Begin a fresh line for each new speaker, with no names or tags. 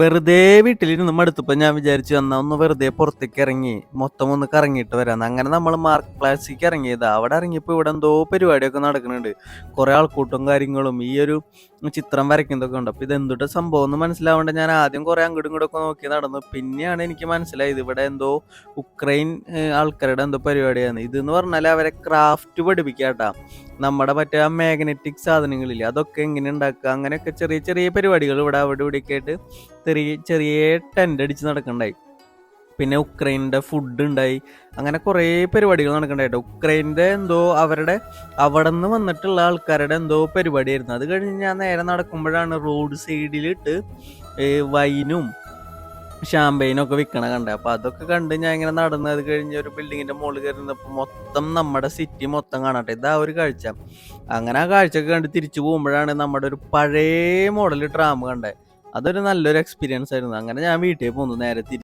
വെറുതെ വീട്ടിലിരുന്ന് മടുത്തപ്പോൾ ഞാൻ വിചാരിച്ചു എന്നാ ഒന്ന് വെറുതെ പുറത്തേക്ക് ഇറങ്ങി മൊത്തം ഒന്ന് കറങ്ങിയിട്ട് വരാന്ന്. അങ്ങനെ നമ്മൾ മാർക്ക് പ്ലാസിക്ക് ഇറങ്ങിയത്. അവിടെ ഇറങ്ങിയപ്പോൾ ഇവിടെ എന്തോ പരിപാടിയൊക്കെ നടക്കുന്നുണ്ട്. കുറേ ആൾക്കൂട്ടും കാര്യങ്ങളും ഈ ഒരു ചിത്രം വരയ്ക്കുന്നതൊക്കെ ഉണ്ട്. അപ്പോൾ ഇത് എന്തുട്ട് സംഭവം എന്ന് മനസ്സിലാവേണ്ട. ഞാൻ ആദ്യം കുറേ അങ്ങോട്ടും ഇങ്ങോട്ടും ഒക്കെ നോക്കി നടന്നു. പിന്നെയാണ് എനിക്ക് മനസ്സിലായത് ഇവിടെ എന്തോ ഉക്രൈൻ ആൾക്കാരുടെ എന്തോ പരിപാടിയാണ്. ഇതെന്ന് പറഞ്ഞാൽ അവരെ ക്രാഫ്റ്റ് പഠിപ്പിക്കാട്ടാ. നമ്മുടെ മറ്റേ ആ മാഗ്നറ്റിക് സാധനങ്ങളില്ലേ അതൊക്കെ എങ്ങനെ ഉണ്ടാക്കുക? അങ്ങനെയൊക്കെ ചെറിയ ചെറിയ പരിപാടികൾ ഇവിടെ അവിടെ ഇവിടെയൊക്കെ ആയിട്ട് ചെറിയ ചെറിയ ടെന്റ് അടിച്ച് നടക്കണ്ടായി. പിന്നെ ഉക്രൈനിന്റെ ഫുഡ് ഉണ്ടായി. അങ്ങനെ കുറേ പരിപാടികൾ നടക്കണ്ടായിട്ട് ഉക്രൈന്റെ എന്തോ അവരുടെ അവിടെ നിന്ന് വന്നിട്ടുള്ള ആൾക്കാരുടെ എന്തോ പരിപാടിയായിരുന്നു. അത് കഴിഞ്ഞ് ഞാൻ നേരെ നടക്കുമ്പോഴാണ് റോഡ് സൈഡിലിട്ട് വൈനും ഷാമ്പയിനും ഒക്കെ വിൽക്കണ കണ്ടത് അപ്പോൾ അതൊക്കെ കണ്ട് ഞാൻ ഇങ്ങനെ നടന്ന് അത് കഴിഞ്ഞ് ഒരു ബിൽഡിങ്ങിന്റെ മുകളിൽ കയറുന്നപ്പോൾ മൊത്തം നമ്മുടെ സിറ്റി മൊത്തം കാണട്ടെ. ഇതാ ഒരു കാഴ്ച. അങ്ങനെ ആ കാഴ്ചയൊക്കെ കണ്ട് തിരിച്ചു പോകുമ്പോഴാണ് നമ്മുടെ ഒരു പഴയ മോഡൽ ട്രാം കണ്ടത് അതൊരു നല്ലൊരു എക്സ്പീരിയൻസ് ആയിരുന്നു. അങ്ങനെ ഞാൻ വീട്ടിൽ പോന്നു നേരെ തിരിച്ച്